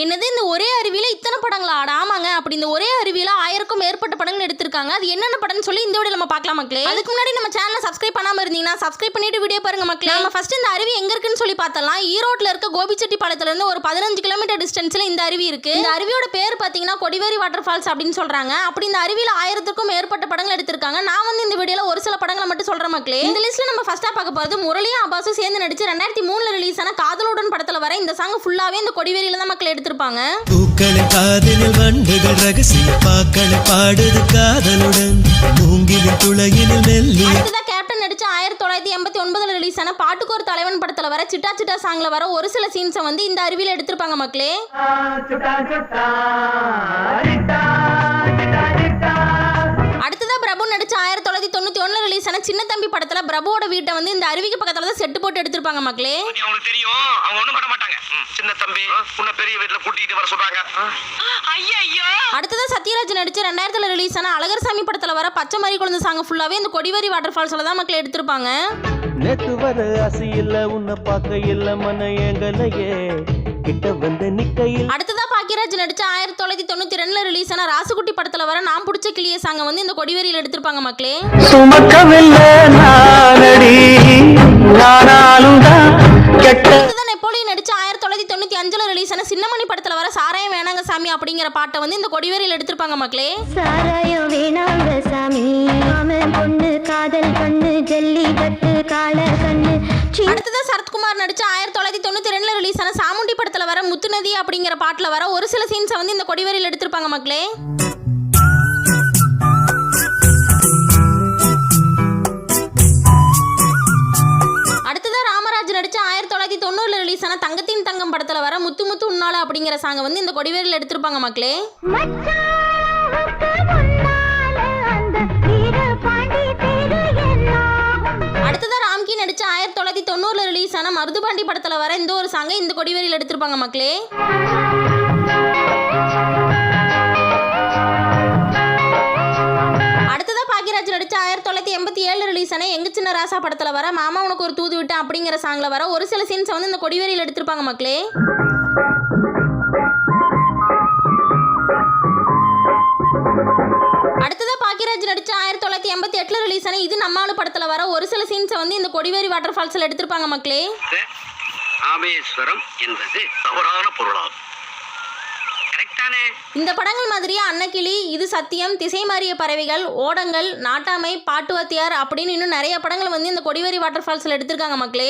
என்னது இந்த ஒரே அருவியில இத்தனை படங்களா? அட ஆமாங்க. அப்படி இந்த ஒரே அருவியில ஆயிரக்கும் மேற்பட்ட படங்கள் எடுத்திருக்காங்க. அது என்னென்ன படம்னு சொல்லி இந்த வீடியோ நம்ம பார்க்கலாம் மக்களே. அதுக்கு முன்னாடி நம்ம சேனலை சப்ஸ்கிரைப் பண்ணாம இருந்தீங்கன்னா சப்ஸ்கிரைப் பண்ணிட்டு வீடியோ பாருங்க மக்களே. நம்ம ஃபர்ஸ்ட் இந்த அருவி எங்க இருக்குன்னு சொல்லி பார்த்தலாம் ஈரோட்ல இருக்க கோபிச்செட்டிப்பாளையத்துல இருந்து ஒரு பதினஞ்சு கிலோமீட்டர் டிஸ்டன்ஸ்ல இந்த அருவி இருக்கு. இந்த அருவியோட பேர் பாத்தீங்கன்னா கொடிவேரி வாட்டர் ஃபால்ஸ் அப்படின்னு சொல்றாங்க. அப்படி இந்த அருவியில ஆயிரத்துக்கும் மேற்பட்ட படங்கள் எடுத்திருக்காங்க. நான் வந்து இந்த வீடியோல ஒரு சில படங்களை மட்டும் சொல்றேன் மக்களே. இந்த லிஸ்ட்ல நம்ம ஃபர்ஸ்டா பார்க்க போறது முரளியும் அப்பாஸும் சேர்ந்து நடிச்சு ரெண்டாயிரத்தி மூணுல ரிலீஸ் ஆன படத்துல வர இந்த சாங் ஃபுல்லாவே இந்த கொடிவேரியில தான் மக்கள் எடுத்திருப்பாங்க. பூக்களை காதலில் வண்டுகள் ரகசிய பாக்களை பாடுது காதலுடன். மூங்கிலின் துளையினில் அடுத்ததா கேப்டன் நடிச்ச ஆயிரத்தி தொள்ளாயிரத்தி எண்பத்தி ஒன்பதுல ரிலீஸ் ஆன பாட்டுக்கு ஒரு தலைவன் படத்துல வர சிட்டா சிட்டா சாங்ல வர ஒரு சில சீன்ஸை வந்து இந்த அருவியில எடுத்திருப்பாங்க மக்களே. சின்ன தம்பி படத்துல பிரபுவோட வீட்டை வந்து இந்த அருவிக்கு பக்கத்துல தான் செட்டு போட்டு எடுத்திருப்பாங்க மக்களே. அவங்களுக்கு தெரியும். அவங்க ஒண்ணும் பண்ண மாட்டாங்க. சின்ன தம்பி உன்னை பெரிய வீட்டுல கூட்டிட்டு வர சொல்றாங்க. ஐயோ அடுத்ததா சத்யராஜ் நடிச்ச ரெண்டாயிரத்துல ரிலீஸ் ஆன அழகர் சாமி படத்துல வர பச்சை மாதிரி குழந்தை சாங் ஃபுல்லாவே இந்த கொடிவேரி வாட்டர் ஃபால்ஸ்ல தான் மக்கள் எடுத்திருப்பாங்க. நேத்து வர இல்ல உன்னை பார்க்க இல்ல மன கிட்ட வந்து நிக்கையில். அடுத்ததா பாக்கியராஜ் நடிச்ச ஆயிரத்தி தொள்ளாயிரத்தி தொண்ணூத்தி ரெண்டுல ரிலீஸ் ஆன ராசுகுட்டி படத்துல வர நான் பிடிச்ச கிளிய சாங்க வந்து இந்த கொடிவேரியில எடுத்திருப்பாங்க மக்களே. சுமக்கவில்லை. அஞ்சுல ரிலீஸ் ஆன சின்னமணி படத்துல வர சாராயம் வேணாங்க சாமி அப்படிங்கிற பாட்டை வந்து இந்த கொடிவேரியில எடுத்திருப்பாங்க மக்களே. சாராயம் வேணாங்க சாமி. பொண்ணு காதல் கண்ணு ஜல்லி கட்டு காள கண்ணு. சி அடுத்ததா சரத்குமார் நடிச்ச ஆயிரத்தி தொள்ளாயிரத்தி தொண்ணூத்தி ரெண்டுல ரிலீஸ் ஆன சாமுண்டி படத்துல வர முத்துநதி அப்படிங்கிற பாட்டுல வர ஒரு சில சீன்ஸை வந்து இந்த கொடிவேரியில எடுத்திருப்பாங்க மக்களே. அடுத்ததா ராமராஜ் நடிச்ச ஆயிரத்தி தொள்ளாயிரத்தி தொண்ணூறுல ரிலீஸ் ஆன தங்கத்தின் படத்துல வர முத்து முத்து உன்னால அப்படிங்கிற சாங்க வந்து இந்த கொடிவேரில் எடுத்திருப்பாங்க மக்களே. அடுத்ததான் ராம்கி நடிச்ச ஆயிரத்தி தொள்ளாயிரத்தி தொண்ணூறுல ரிலீஸ் ஆன மருதுபாண்டி படத்துல வர இந்த ஒரு சாங்கை இந்த கொடிவேரியில் எடுத்திருப்பாங்க மக்களே. ஆயிரத்தி தொள்ளாயிரத்தி எண்பத்தி ஏழு ரிலீஸ் ஆன எங்க சின்ன ராசா படத்தில் வர மாமா உனக்கு ஒரு தூது விட்டேன் அப்படிங்கிற சாங்கில் வர ஒரு சில சீன்ஸை வந்து இந்த கொடிவேரியில் எடுத்திருப்பாங்க மக்களே. அடுத்ததா பாக்கியராஜ் நடிச்ச ஆயிரத்தி தொள்ளாயிரத்தி எண்பத்தி எட்டில் ரிலீஸ் ஆன இது நம்மாலு படத்தில் வர ஒரு சில சீன்ஸை வந்து இந்த கொடிவேரி வாட்டர் ஃபால்ஸில் எடுத்திருப்பாங்க மக்களே. ராமேஸ்வரம் என்பது தவறான பொருளாகும். இந்த படங்கள் மாதிரியே அன்னக்கிளி இது சத்தியம் திசை மாறிய பறவைகள் ஓடங்கள் நாட்டாமை பாட்டுவத்தியார் அப்படின்னு இன்னும் நிறைய படங்கள் வந்து இந்த கொடிவேரி வாட்டர் ஃபால்ஸில் எடுத்திருக்காங்க மக்களே.